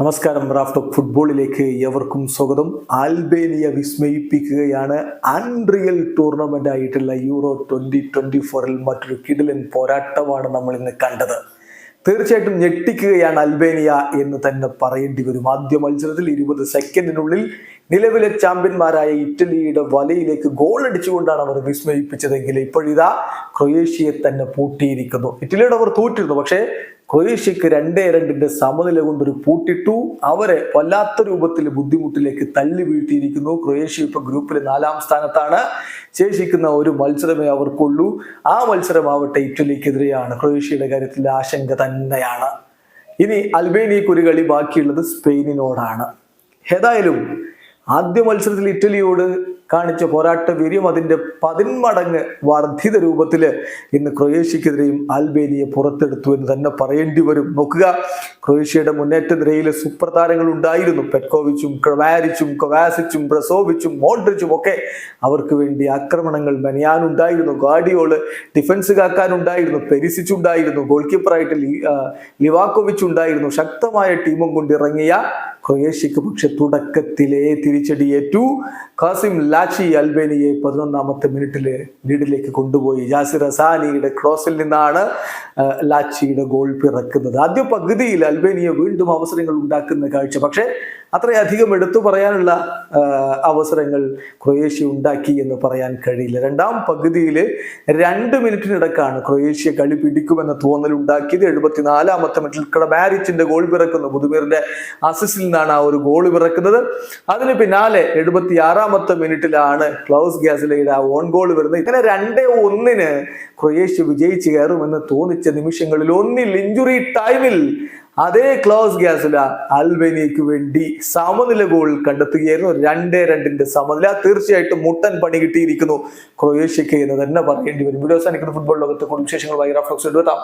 നമസ്കാരം. Raft of ഫുട്ബോളിലേക്ക് എവർക്കും സ്വാഗതം. ആൽബേനിയ വിസ്മയിപ്പിക്കുകയാണ്. അൺറിയൽ ടൂർണമെന്റ് ആയിട്ടുള്ള യൂറോ ട്വന്റി ട്വന്റി ഫോറിൽ മറ്റൊരു കിടിലൻ പോരാട്ടമാണ് നമ്മൾ ഇന്ന് കണ്ടത്. തീർച്ചയായിട്ടും ഞെട്ടിക്കുകയാണ് അൽബേനിയ എന്ന് തന്നെ പറയേണ്ടി വരും. ആദ്യ മത്സരത്തിൽ ഇരുപത് സെക്കൻഡിനുള്ളിൽ നിലവിലെ ചാമ്പ്യന്മാരായ ഇറ്റലിയുടെ വലയിലേക്ക് ഗോൾ അടിച്ചുകൊണ്ടാണ് അവർ വിസ്മയിപ്പിച്ചതെങ്കിൽ ഇപ്പോഴിതാ ക്രൊയേഷ്യയെ തന്നെ പൂട്ടിയിരിക്കുന്നു. ഇറ്റലിയുടെ അവർ തോറ്റിരുന്നു. പക്ഷേ ക്രൊയേഷ്യക്ക് രണ്ടേ രണ്ടിന്റെ സമനില കൊണ്ടൊരു പൂട്ടിട്ടു. അവരെ വല്ലാത്ത രൂപത്തിൽ ബുദ്ധിമുട്ടിലേക്ക് തള്ളി വീഴ്ത്തിയിരിക്കുന്നു. ക്രൊയേഷ്യ ഇപ്പൊ ഗ്രൂപ്പിലെ നാലാം സ്ഥാനത്താണ്. ശേഷിക്കുന്ന ഒരു മത്സരമേ അവർക്കുള്ളൂ. ആ മത്സരമാവട്ടെ ഇറ്റലിക്കെതിരെയാണ്. ക്രൊയേഷ്യയുടെ കാര്യത്തിൽ ആശങ്ക തന്നെയാണ്. ഇനി അൽബേനിയക്ക് ഒരു കളി ബാക്കിയുള്ളത് സ്പെയിനിനോടാണ്. ഏതായാലും ആദ്യ മത്സരത്തിൽ ഇറ്റലിയോട് കാണിച്ച പോരാട്ട വീര്യം അതിന്റെ പതിന്മടങ്ങ് വർദ്ധിത രൂപത്തിൽ ഇന്ന് ക്രൊയേഷ്യക്കെതിരെയും ആൽബേനിയെ പുറത്തെടുത്തു എന്ന് തന്നെ പറയേണ്ടി വരും. നോക്കുക ക്രൊയേഷ്യയുടെ മുന്നേറ്റ നിരയിൽ സൂപ്പർ ഉണ്ടായിരുന്നു. പെറ്റ്കോവിച്ചും ക്രവാരിച്ചും കൊവാസിച്ചും ബ്രസോവിച്ചും മോഡ്രിച്ചും ഒക്കെ അവർക്ക് വേണ്ടി ആക്രമണങ്ങൾ മെനയാനുണ്ടായിരുന്നു. ഗാഡിയോൾ ഡിഫൻസ് കാക്കാനുണ്ടായിരുന്നു പെരിസിച്ചുണ്ടായിരുന്നു. ഗോൾ കീപ്പറായിട്ട് ലിവാക്കോവിച്ച് ഉണ്ടായിരുന്നു ശക്തമായ ടീമും കൊണ്ട് ഇറങ്ങിയ ക്രൊയേഷ്യക്ക് പക്ഷെ തുടക്കത്തിലെ തിരിച്ചടിയേറ്റു. കാസിം ലാച്ചി അൽബേനിയെ പതിനൊന്നാമത്തെ മിനിറ്റിൽ ലീഡിലേക്ക് കൊണ്ടുപോയി. ജാസിർ അസാനിയുടെ ക്രോസിൽ നിന്നാണ് ലാച്ചിയുടെ ഗോൾ പിറക്കുന്നത്. ആദ്യ പകുതിയിൽ അൽബേനിയ വീണ്ടും അവസരങ്ങൾ ഉണ്ടാക്കുന്ന കാഴ്ച. പക്ഷേ അത്രയധികം എടുത്തു പറയാനുള്ള അവസരങ്ങൾ ക്രൊയേഷ്യ ഉണ്ടാക്കി എന്ന് പറയാൻ കഴിയില്ല. രണ്ടാം പകുതിയിൽ രണ്ട് മിനിറ്റിനിടക്കാണ് ക്രൊയേഷ്യ കളി പിടിക്കുമെന്ന തോന്നൽ ഉണ്ടാക്കിയത് എഴുപത്തിനാലാമത്തെ മിനിറ്റിൽ ക്രബാരിച്ചിന്റെ ഗോൾ പിറക്കുന്നു. പുതുമീറിന്റെ അസിസിൽ നിന്നാണ് ആ ഒരു ഗോൾ പിറക്കുന്നത്. അതിന് പിന്നാലെ എഴുപത്തി ആറാമത്തെ മിനിറ്റിലാണ് ക്ലൗസ് ഗ്യാസിലയുടെ ആ ഓൺ ഗോൾ വരുന്നത്. ഇങ്ങനെ രണ്ടേ ഒന്നിന് ക്രൊയേഷ്യ വിജയിച്ചു കയറുമെന്ന് തോന്നിച്ച നിമിഷങ്ങളിൽ ഒന്നിൽ ഇഞ്ചുറി ടൈമിൽ അതേ ക്ലോസ് ഗ്യാസില അൽബേനിയക്ക് വേണ്ടി സമനില ഗോൾ കണ്ടെത്തുകയായിരുന്നു. രണ്ടേ രണ്ടിന്റെ സമനില. തീർച്ചയായിട്ടും മുട്ടൻ പണി കിട്ടിയിരിക്കുന്നു ക്രൊയേഷ്യക്ക് എന്ന് തന്നെ പറയേണ്ടി വരും. വീഡിയോ ഫുട്ബോൾ ലോകത്തെ കൂടുതൽ വിശേഷങ്ങളുമായി റഫ്ലോക്സ് എടുത്താം